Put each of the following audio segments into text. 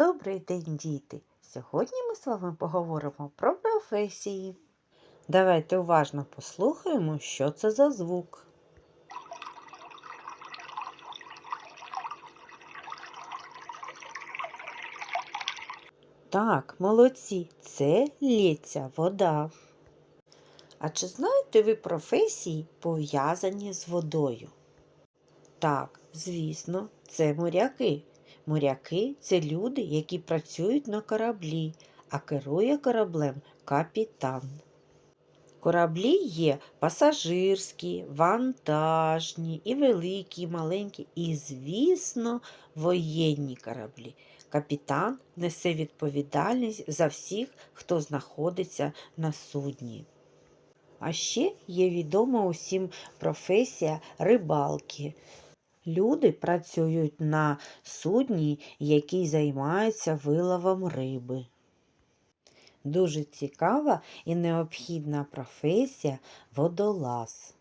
Добрий день, діти! Сьогодні ми з вами поговоримо про професії. Давайте уважно послухаємо, що це за звук. Так, молодці, це лється вода. А чи знаєте ви професії, пов'язані з водою? Так, звісно, це моряки. Моряки це люди, які працюють на кораблі, а керує кораблем капітан. Кораблі є пасажирські, вантажні, і великі, і маленькі, і, звісно, воєнні кораблі. Капітан несе відповідальність за всіх, хто знаходиться на судні. А ще є відома усім професія рибалки. Люди працюють на судні, який займається виловом риби. Дуже цікава і необхідна професія водолаз.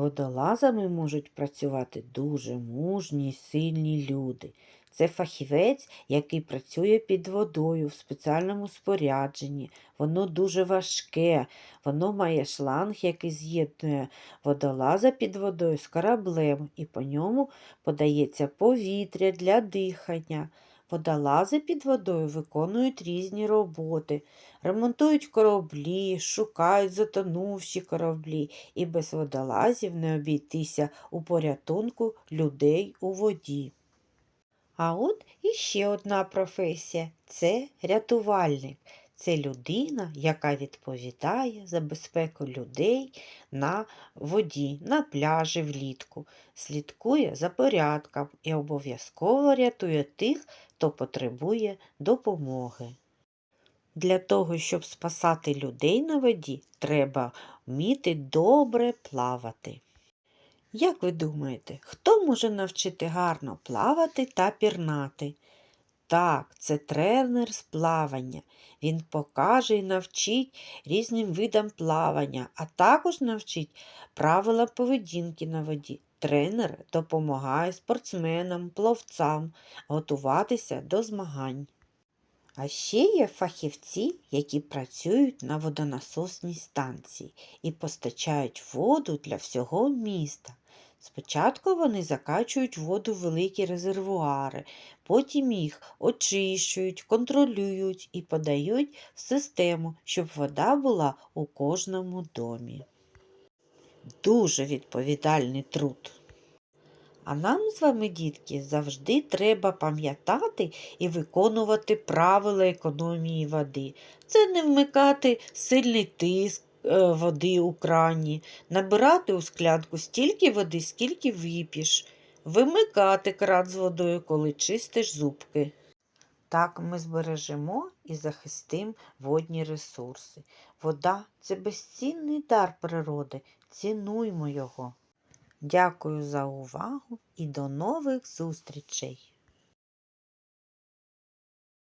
Водолазами можуть працювати дуже мужні й сильні люди. Це фахівець, який працює під водою в спеціальному спорядженні. Воно дуже важке, воно має шланг, який з'єднує водолаза під водою з кораблем, і по ньому подається повітря для дихання. Водолази під водою виконують різні роботи, ремонтують кораблі, шукають затонувші кораблі, і без водолазів не обійтися у порятунку людей у воді. А от іще одна професія це рятувальник. Це людина, яка відповідає за безпеку людей на воді, на пляжі влітку, слідкує за порядком і обов'язково рятує тих, хто потребує допомоги. Для того, щоб спасати людей на воді, треба вміти добре плавати. Як ви думаєте, хто може навчити гарно плавати та пірнати? Так, це тренер з плавання. Він покаже і навчить різним видам плавання, а також навчить правила поведінки на воді. Тренер допомагає спортсменам, пловцям готуватися до змагань. А ще є фахівці, які працюють на водонасосній станції і постачають воду для всього міста. Спочатку вони закачують воду в великі резервуари, потім їх очищують, контролюють і подають в систему, щоб вода була у кожному домі. Дуже відповідальний труд. А нам з вами, дітки, завжди треба пам'ятати і виконувати правила економії води. Це не вмикати сильний тиск води у крані, набирати у склянку стільки води, скільки вип'єш, вимикати кран з водою, коли чистиш зубки. Так ми збережемо і захистимо водні ресурси. Вода це безцінний дар природи. Цінуймо його. Дякую за увагу і до нових зустрічей!